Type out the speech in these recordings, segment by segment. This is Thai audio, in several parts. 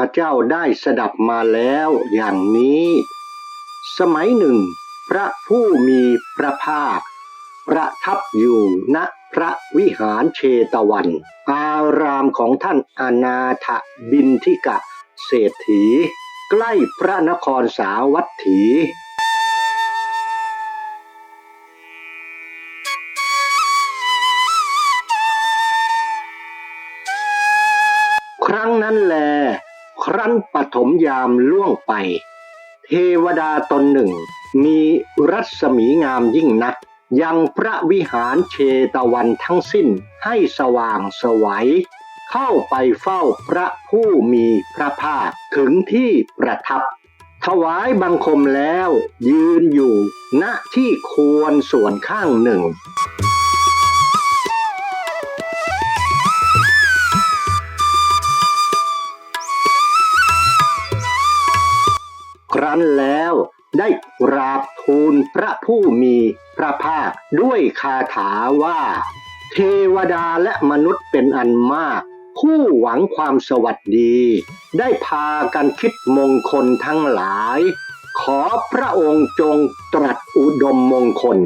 พเจ้าได้สดับมาแล้วอย่างนี้ สมัยหนึ่ง พระผู้มีพระภาค ประทับอยู่ณพระวิหารเชตวัน อารามของท่านอนาถบินทิกะเศรษฐี ใกล้พระนครสาวัตถีครั้งนั้นแล ครั้นปฐมยามล่วงไป เทวดาตนหนึ่ง มีรัศมีงามยิ่งนัก ยังพระวิหารเชตวันทั้งสิ้นให้สว่างสวัย เข้าไปเฝ้าพระผู้มีพระภาคถึงที่ประทับ ถวายบังคมแล้วยืนอยู่ณที่ควรส่วนข้างหนึ่ง รั้นแล้วได้ราบทูลพระผู้มีพระภาคด้วยคาถาว่า เทวดาและมนุษย์เป็นอันมาก ผู้หวังความสวัสดี ได้พากันคิดมงคลทั้งหลาย ขอพระองค์จงตรัสอุดมมงคล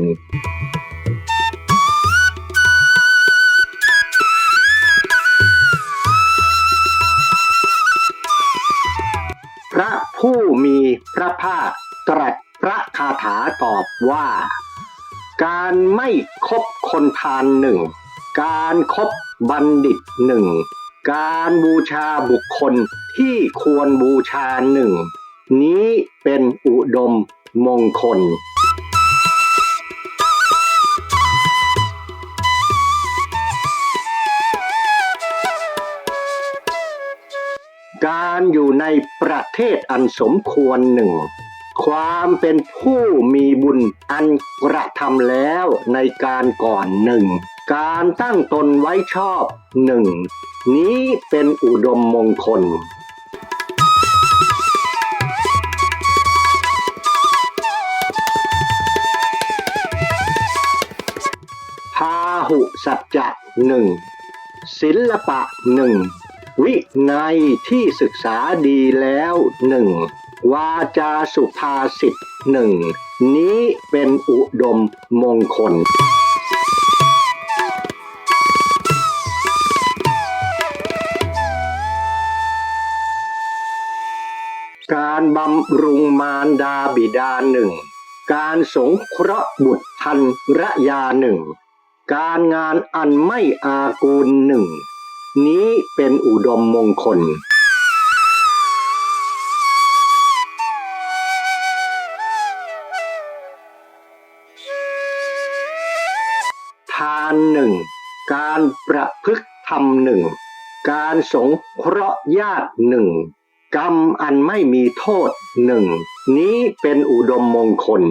พระภาคตรัสพระคาถาตอบว่า การไม่คบคนพาลหนึ่ง การครบบัณฑิตหนึ่ง การบูชาบุคคลที่ควรบูชาหนึ่ง นี้เป็นอุดมมงคล อยู่ในประเทศอันสมควรหนึ่ง ความเป็นผู้มีบุญอันกระทำแล้วในการก่อนหนึ่ง การตั้งตนไว้ชอบหนึ่ง นี้เป็นอุดมมงคลพาหุสัจจะหนึ่งศิลปะหนึ่ง วินัยที่ศึกษาดีแล้วหนึ่งวาจาสุภาษิตหนึ่งนี้เป็นอุดมมงคลการบำรุงมารดาบิดาหนึ่ง การสงเคราะห์บุตรพันระยาหนึ่ง การงานอันไม่อากูลหนึ่ง นี้เป็นอุดมมงคลทานหนึ่งการประพฤติธรรมหนึ่งการสงเคราะห์ญาติหนึ่งกรรมอันไม่มีโทษหนึ่งนี้เป็นอุดมมงคล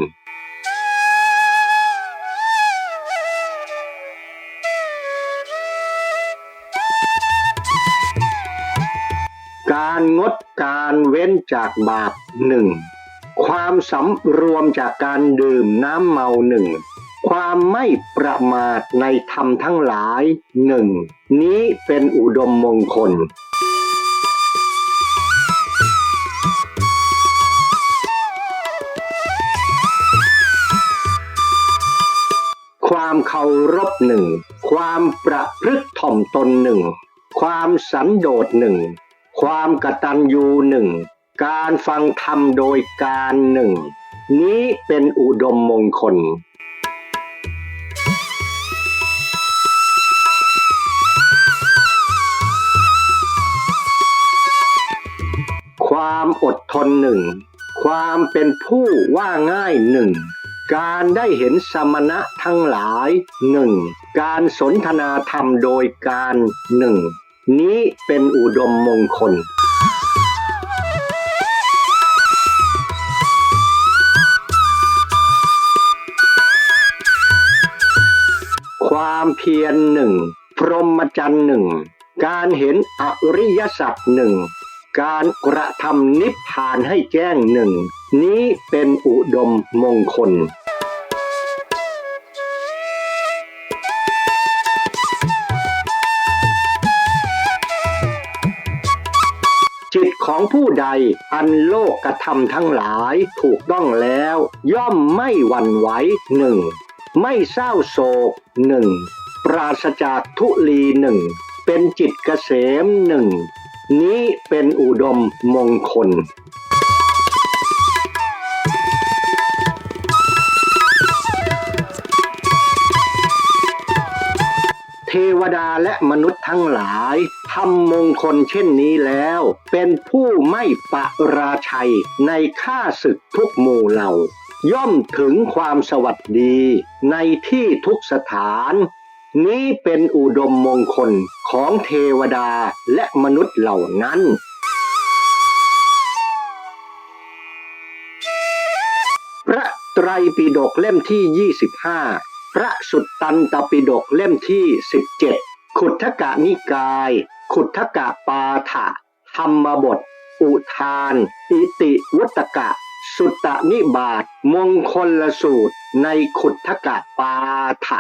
งดการเว้นจากบาปหนึ่งความสำรวมจากการดื่มน้ำเมาหนึ่งความไม่ประมาทในธรรมทั้งหลายหนึ่งนี้เป็นอุดมมงคล ความเคารพหนึ่งความประพฤติถ่อมตนหนึ่งความสันโดษหนึ่ง ความกตัญญูหนึ่งการฟังธรรมโดยการหนึ่งนี้เป็นอุดมมงคล ความอดทนหนึ่งความเป็นผู้ว่าง่ายหนึ่งการได้เห็นสมณะทั้งหลายหนึ่งการสนทนาธรรมโดยการหนึ่ง นี้เป็นอุดมมงคล ความเพียรหนึ่ง พรหมจรรย์หนึ่ง การเห็นอริยสัจหนึ่ง การกระทำนิพพานให้แจ้งหนึ่ง นี้เป็นอุดมมงคล จิตของผู้ใดอันโลกกระทำทั้งหลายถูกต้องแล้ว ย่อมไม่หวั่นไหวหนึ่งไม่เศร้าโศกหนึ่งปราศจากทุลีหนึ่งเป็นจิตเกษมหนึ่งนี้เป็นอุดมมงคลเทวดาและมนุษย์ทั้งหลาย ทำมงคลเช่นนี้แล้ว เป็นผู้ไม่ปะราชัยในข้าศึกทุกหมู่เหล่า ย่อมถึงความสวัสดีในที่ทุกสถาน นี้เป็นอุดมมงคลของเทวดาและมนุษย์เหล่านั้นพระไตรปิฎกเล่มที่ 25 พระสุตตันตปิฎกเล่มที่ 17 ขุททกะนิกาย ขุทกะปาถะธรรมบท อุทาน อิติวุตกะ สุตตนิบาตมงคลลสูตร ในขุทกะปาถะ